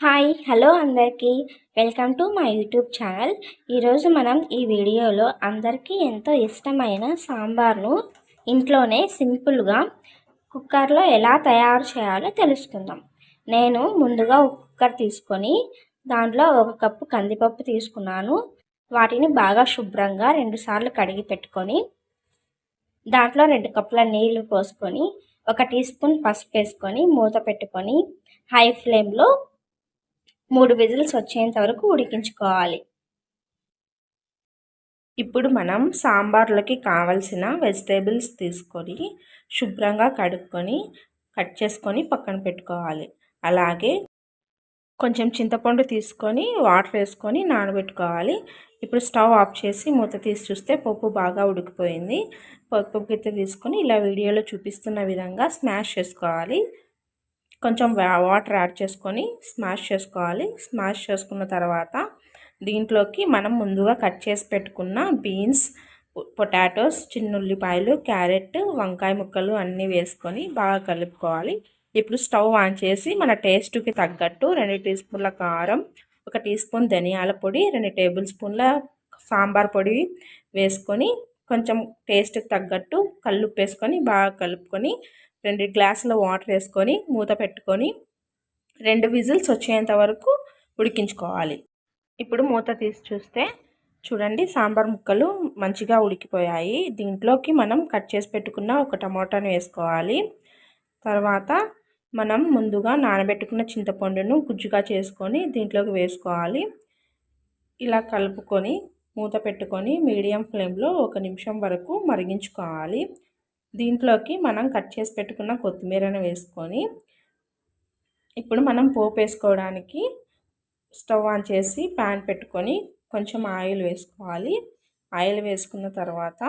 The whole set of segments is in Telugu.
హాయ్ హలో అందరికీ. Welcome to my YouTube channel. ఈరోజు మనం ఈ వీడియోలో అందరికీ ఎంతో ఇష్టమైన సాంబార్ను ఇంట్లోనే సింపుల్గా కుక్కర్లో ఎలా తయారు చేయాలో తెలుసుకుందాం. నేను ముందుగా ఒక కుక్కర్ తీసుకొని దాంట్లో ఒక కప్పు కందిపప్పు తీసుకున్నాను. వాటిని బాగా శుభ్రంగా రెండుసార్లు కడిగి పెట్టుకొని దాంట్లో రెండు కప్పుల నీళ్ళు పోసుకొని ఒక టీ స్పూన్ పసుపు వేసుకొని మూత పెట్టుకొని హై ఫ్లేమ్లో మూడు విజిల్స్ వచ్చేంత వరకు ఉడికించుకోవాలి. ఇప్పుడు మనం సాంబార్లకి కావలసిన వెజిటేబుల్స్ తీసుకొని శుభ్రంగా కడుక్కొని కట్ చేసుకొని పక్కన పెట్టుకోవాలి. అలాగే కొంచెం చింతపండు తీసుకొని వాటర్ వేసుకొని నానబెట్టుకోవాలి. ఇప్పుడు స్టవ్ ఆఫ్ చేసి మూత తీసి చూస్తే పప్పు బాగా ఉడికిపోయింది. పప్పు గిత్త తీసుకొని ఇలా వీడియోలో చూపిస్తున్న విధంగా స్మాష్ చేసుకోవాలి. కొంచెం వాటర్ యాడ్ చేసుకొని స్మాష్ చేసుకోవాలి. స్మాష్ చేసుకున్న తర్వాత దీంట్లోకి మనం ముందుగా కట్ చేసి పెట్టుకున్న బీన్స్ పొటాటోస్ చిన్న ఉల్లిపాయలు క్యారెట్ వంకాయ ముక్కలు అన్నీ వేసుకొని బాగా కలుపుకోవాలి. ఇప్పుడు స్టవ్ ఆన్ చేసి మన టేస్ట్కి తగ్గట్టు రెండు టీ స్పూన్ల కారం ఒక టీ స్పూన్ ధనియాల పొడి రెండు టేబుల్ స్పూన్ల సాంబార్ పొడి వేసుకొని కొంచెం టేస్ట్కి తగ్గట్టు కల్లుప్పు వేసుకొని బాగా కలుపుకొని రెండు గ్లాసుల వాటర్ వేసుకొని మూత పెట్టుకొని రెండు విజిల్స్ వచ్చేంత వరకు ఉడికించుకోవాలి. ఇప్పుడు మూత తీసి చూస్తే చూడండి సాంబార్ ముక్కలు మంచిగా ఉడికిపోయాయి. దీంట్లోకి మనం కట్ చేసి పెట్టుకున్న ఒక టమాటాను వేసుకోవాలి. తర్వాత మనం ముందుగా నానబెట్టుకున్న చింతపండును గుజ్జుగా చేసుకొని దీంట్లోకి వేసుకోవాలి. ఇలా కలుపుకొని మూత పెట్టుకొని మీడియం ఫ్లేమ్లో ఒక నిమిషం వరకు మరిగించుకోవాలి. దీంట్లోకి మనం కట్ చేసి పెట్టుకున్న కొత్తిమీరను వేసుకొని ఇప్పుడు మనం పోపు వేసుకోవడానికి స్టవ్ ఆన్ చేసి ప్యాన్ పెట్టుకొని కొంచెం ఆయిల్ వేసుకోవాలి. ఆయిల్ వేసుకున్న తర్వాత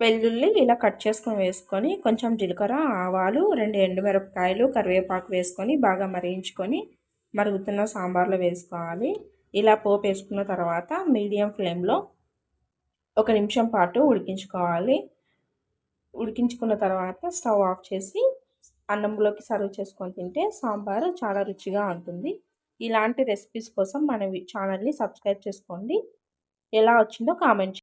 వెల్లుల్లి ఇలా కట్ చేసుకొని వేసుకొని కొంచెం జీలకర్ర ఆవాలు రెండు ఎండుమిరపకాయలు కరివేపాకు వేసుకొని బాగా మరిగించుకొని మరుగుతున్న సాంబార్లో వేసుకోవాలి. ఇలా పోపు వేసుకున్న తర్వాత మీడియం ఫ్లేమ్లో ఒక నిమిషం పాటు ఉడికించుకోవాలి. ఉడికించుకున్న తర్వాత స్టవ్ ఆఫ్ చేసి అన్నంలోకి సర్వ్ చేసుకొని తింటే సాంబారు చాలా రుచిగా ఉంటుంది. ఇలాంటి రెసిపీస్ కోసం మన ఛానల్ని సబ్స్క్రైబ్ చేసుకోండి. ఎలా వచ్చిందో కామెంట్